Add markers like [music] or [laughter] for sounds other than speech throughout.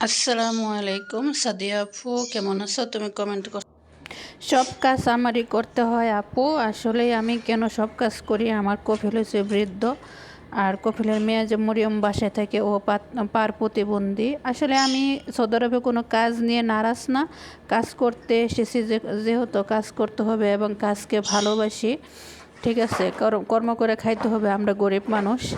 আসসালামু আলাইকুম। সাদিয়া আপু, কেমন আছো? তুমি কমেন্ট কর সব কাজ আমারই করতে হয় আপু। আসলে আমি কেন সব কাজ করি? আমার কফিল হচ্ছে বৃদ্ধ। আর কফিলের মেয়ে যে মরিয়ম বাসায় থাকে, ও পার প্রতিবন্ধী। আসলে আমি সৌদি কোনো কাজ নিয়ে নারাজ না। কাজ করতে এসেছি যেহেতু কাজ করতে হবে এবং কাজকে ভালোবাসি। ঠিক আছে, কর- কর্ম করে খাইতে হবে, আমরা গরিব মানুষ।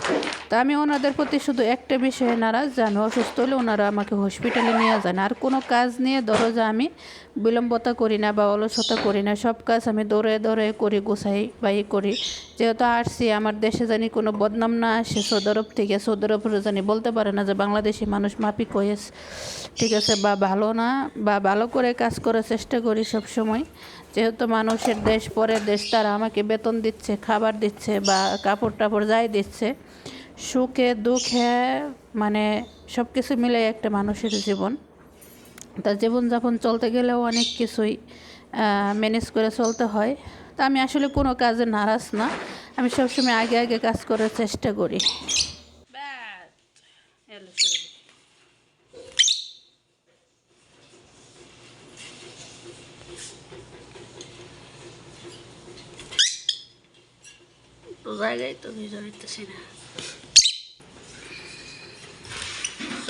তা আমি ওনাদের প্রতি শুধু একটা বিষয়ে নারাজ আমি অসুস্থ হলে ওনারা আমাকে হসপিটালে নিয়ে যান। আর কোনো কাজ নিয়ে যে আমি বিলম্বতা করি না বা অলসতা করি না। সব কাজ আমি দৌড়ে দৌড়ে করি, গোছাই বাই করি। যেহেতু আসছি আমার দেশে জানি কোনো বদনাম না আসে, সৌদি আরব থেকে, সৌদি আরবের জানি বলতে পারে না যে বাংলাদেশি মানুষ মাপি কয়েস ঠিক আছে, বা ভালো না, বা ভালো করে কাজ করার চেষ্টা করি সব সময়। যেহেতু মানুষের দেশ পরের দেশ, তারা আমাকে বেতন দিচ্ছে, খাবার দিচ্ছে বা কাপড় টাপড় যাই দিচ্ছে। সুখে, দুঃখে মানে সব কিছু মিলে একটা মানুষের জীবন। তার জীবনযাপন চলতে গেলেও অনেক কিছুই ম্যানেজ করে চলতে হয়। তা আমি আসলে কোনো কাজে নারাজ না। আমি সবসময় আগে আগে কাজ করার চেষ্টা করি। তো জায়গায় তো ভিজা হইতেছি না।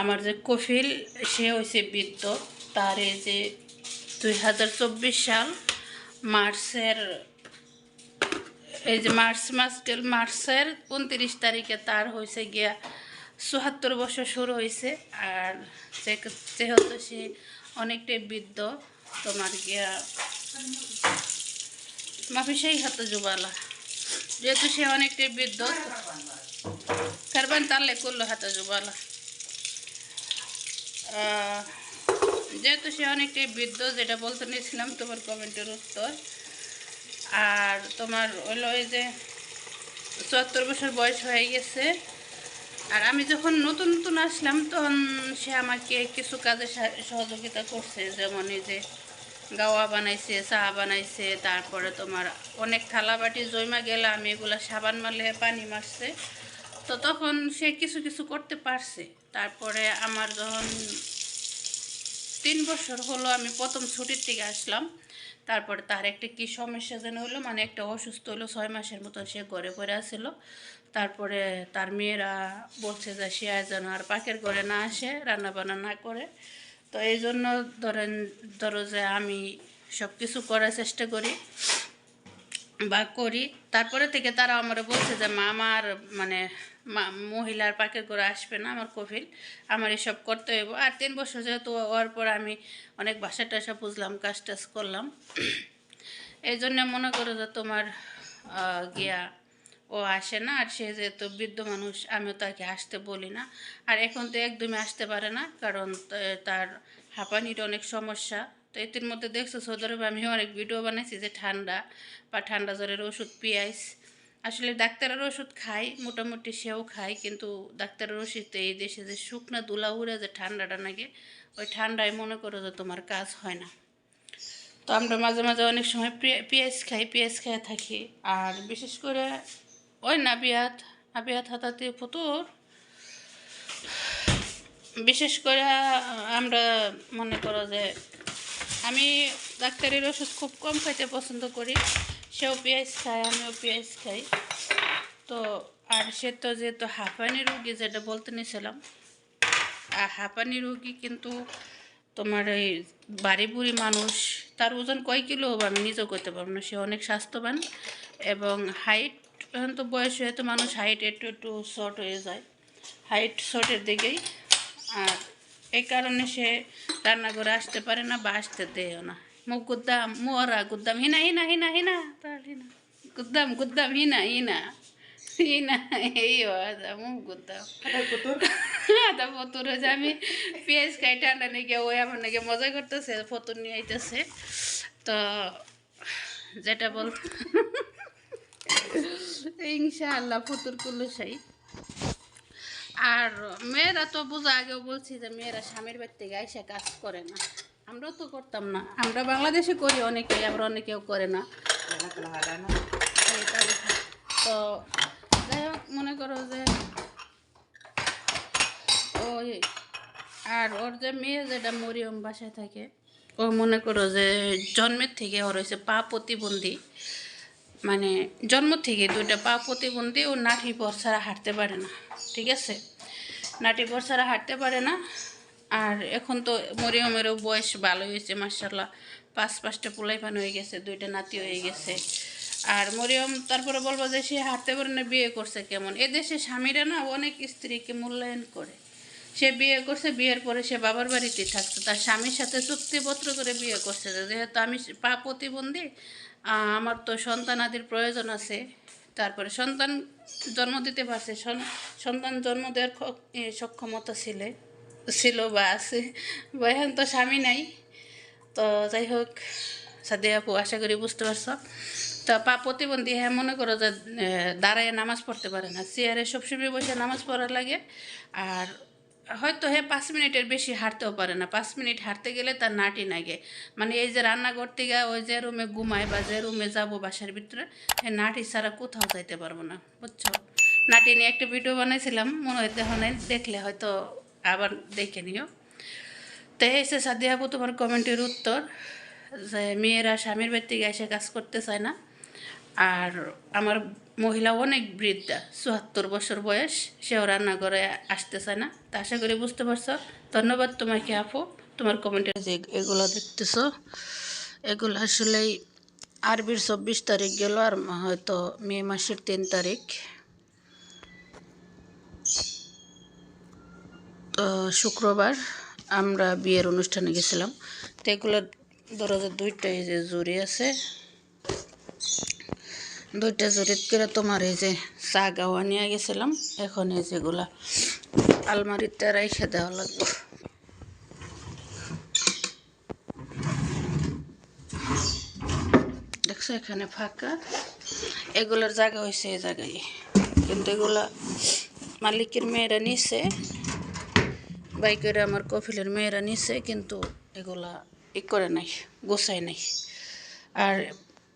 আমার যে কফিল, সে হয়েছে বৃদ্ধ। তার এই যে দুই হাজার চব্বিশ সাল মার্চের, এই যে মার্চ মাস গেল, মার্চের উনত্রিশ তারিখে তার হয়েছে গিয়া চুয়াত্তর বছর শুরু হয়েছে আর যেহেতু সে অনেকটাই বৃদ্ধ, তোমার গিয়া মাফি সেই হাতে জুবালা। যেহেতু সে অনেকটাই বৃদ্ধ, কারবান তাহলে করল হাতে জুবালা। যেহেতু সে অনেকটাই বৃদ্ধ, যেটা বলতে নিয়েছিলাম, তোমার কমেন্টের উত্তর। আর তোমার ওই যে চুয়াত্তর বছর বয়স হয়ে গেছে। আর আমি যখন নতুন নতুন আসলাম, তখন সে আমাকে কিছু কাজে সহযোগিতা করছে। যেমন এই যে গাওয়া বানাইছে চা বানাইছে, তারপরে তোমার অনেক থালা বাটি জৈমা গেলে আমি এগুলা সাবান মারলে পানি মারছে। তো তখন সে কিছু কিছু করতে পারছে। তারপরে আমার যখন তিন বছর হলো আমি প্রথম ছুটির থেকে আসলাম। তারপরে তার একটা কী সমস্যা যেন হলো মানে একটা অসুস্থ হলো, ছয় মাসের মতো সে ঘরে পড়ে আসছিল তারপরে তার মেয়েরা বলছে যে সে যেন আর পাকের ঘরে না আসে রান্না বান্না না করে। তো এই জন্য ধরেন, ধরো যে আমি সব কিছু করার চেষ্টা করি। বা করি। তারপরে থেকে তারা আমার বলছে যে মা আমার মানে মহিলার পাকের করে আসবে না আমার কফিল। আমার এসব করতে হইব। আর তিন বছর যেহেতু হওয়ার পর আমি অনেক বাসা টাসা বুঝলাম কাজ টাজ করলাম। এই জন্য মনে করো যে তোমার গিয়া ও আসে না। আর সে যেহেতু বৃদ্ধ মানুষ, আমিও তাকে আসতে বলি না। আর এখন তো একদমই আসতে পারে না, কারণ তার হাঁপানির অনেক সমস্যা। তো এটির মধ্যে দেখছ সৌদি আরবে আমি অনেক ভিডিও বানাইছি যে ঠান্ডা বা ঠান্ডা জ্বরের ওষুধ পিয়াইস। আসলে ডাক্তারের ওষুধ খাই, মোটামুটি সেও খায় কিন্তু ডাক্তারের ওষুধে এই দেশে যে শুকনা দুলা উড়ে যে ঠান্ডাটা নাকি, ওই ঠান্ডায় মনে করো যে তোমার কাজ হয় না। তো আমরা মাঝে মাঝে অনেক সময় পেঁয়াজ খাই পেঁয়াজ খেয়ে থাকি। আর বিশেষ করে ওই নাবিয়াত নাবিয়াত হাতাতে পুতুর বিশেষ করে আমরা মনে করো যে আমি ডাক্তারের ওষুধ খুব কম খাইতে পছন্দ করি। সেও পেঁয়াজ খায়, আমিও পেঁয়াজ খাই। তো, আর সে তো যেহেতু হাঁপানি রুগী, যেটা বলতে নিয়েছিলাম আর হাঁপানি রুগী কিন্তু তোমার এই বাড়ি বুড়ি মানুষ, তার ওজন কয় কিলো হবে আমি নিজেও করতে পারব না। সে অনেক স্বাস্থ্যবান এবং হাইট এখন তো বয়স হয়ে তো মানুষ হাইট একটু একটু শর্ট হয়ে যায়। হাইট শর্টের দিকেই। আর এই কারণে সে রান্নাঘরে আসতে পারে না বা আসতে দেয়ও না। মুখ গুদ্দাম মোরা গুদ্দাম, হিনা হিনা হিনা হিনা, তার হিনা। গুদ্দাম গুদ্দাম, হিনা হিনা ই না এই মুখ গুতাম আদা ফতুর হয়েছে, আমি পেঁয়াজ খাই, ঠান্ডা নাকি ওই আমার নাকি মজা করতেছে, ফতুর নিয়ে আইতেছে। তো যেটা বল [laughs] ইনশাআল্লাহ ফতুর কুল্লু সাই। আর মেয়েরা তো বোঝা আগেও বলছি যে মেয়েরা স্বামীর বাড়ি থেকে আইসা কাজ করে না। আমরাও তো করতাম না। আমরা বাংলাদেশে করি অনেকেই, আবার অনেকেও করে না। তো যাই হোক, মনে করো যে ওই আর ওর যে মেয়ে যেটা মরিয়ম বাসায় থাকে, ও মনে করো যে জন্মের থেকে ওর হয়েছে পা প্রতিবন্ধী। মানে জন্ম থেকে দুইটা পা প্রতিবন্ধী ও নাঠি পর ছাড়া হাঁটতে পারে না, ঠিক আছে? নাঠি পর ছাড়া হাঁটতে পারে না। আর এখন তো মরিয়মেরও বয়স ভালো হয়েছে মার্শাল্লাহ পাঁচ পাঁচটা পোলাই পান হয়ে গেছে, দুইটা নাতি হয়ে গেছে। আর মরিয়ম তারপরে বলব যে সে হাঁটতে পারে না, বিয়ে করছে কেমন? এদেশে স্বামীরা না অনেক স্ত্রীকে মূল্যায়ন করে। সে বিয়ে করছে, বিয়ের পরে সে বাবার বাড়িতে থাকতো তার স্বামীর সাথে চুক্তিপত্র করে বিয়ে করছে। যেহেতু আমি পা প্রতিবন্ধী আমার তো সন্তানাদির প্রয়োজন আছে। তারপরে সন্তান জন্ম দিতে পারছে, সন- সন্তান জন্ম দেওয়ার সক্ষমতা ছিলে ছিল বা আছে। বা এখন তো স্বামী নাই। তো যাই হোক, সাদে আপু, আশা করি বুঝতে পারছ। তো পা প্রতিবন্ধী হ্যাঁ মনে করো যে দাঁড়ায় নামাজ পড়তে পারে না। চেয়ারে সবসময় বসে নামাজ পড়ার লাগে। আর হয়তো হ্যাঁ পাঁচ মিনিটের বেশি হাঁটতেও পারে না। পাঁচ মিনিট হাঁটতে গেলে তার নাটি লাগে মানে এই যে রান্না করতে গিয়ে ওই যে রুমে ঘুমায় বা যে রুমে যাব বাসার ভিতরে হ্যাঁ নাটি ছাড়া কোথাও যাইতে পারব না, বুঝছ? নাটি নিয়ে একটা ভিডিও বানাইছিলাম, মনে হয় দেখো দেখলে হয়তো আবার দেখে নিও। তো এসে সাদিয়া আপু, তোমার কমেন্টের উত্তর যে মেয়েরা স্বামীর বাড়ি থেকে এসে কাজ করতে চায় না আর আমার মহিলা অনেক বৃদ্ধা, চুয়াত্তর বছর বয়স, সেও রান্না করে আসতে চায় না। তা আশা করি বুঝতে পারছ। ধন্যবাদ তোমাকে আপু, তোমার কমেন্টে যে এগুলো দেখতেছো। এগুলো আসলেই আরবির চব্বিশ তারিখ গেল আর হয়তো মে মাসের তিন তারিখ। তো শুক্রবার আমরা বিয়ের অনুষ্ঠানে গেছিলাম। তো এগুলো ধরো যে দুইটা এই যে জুড়ি আছে। দুইটা জুড়িত করে তোমার এই যে চা গাওয়া নিয়ে গেছিলাম। এখন এই যেগুলা আলমারিতে রাইখে দেওয়া লাগবে। দেখছ, এখানে ফাঁকা। এগুলোর জায়গা হয়েছে এই জায়গায়। কিন্তু এগুলা মালিকের মেয়েরা নিছে। বাইকের আমার কফিলের মেয়েরা নিছে, কিন্তু এগুলা ই করে নাই, গোছায় নাই। আর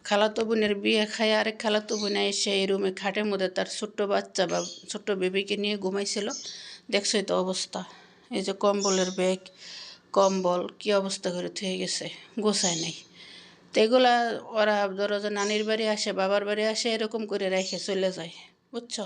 খালাতো বোনের বিয়ে খায় আরেক খালাতো বোনে এসে এই রুমে খাটের মধ্যে তার ছোট্ট বাচ্চা বা ছোট্ট বেবিকে নিয়ে ঘুমাইছিল। দেখছোই তো অবস্থা। এই যে কম্বলের ব্যাগ, কম্বল, কি অবস্থা করে থয়ে গেছে, গোছায় নাই। তো এগুলা ওরা ধরো যে নানির বাড়ি আসে, বাবার বাড়ি আসে, এরকম করে রেখে চলে যায়, বুঝছ?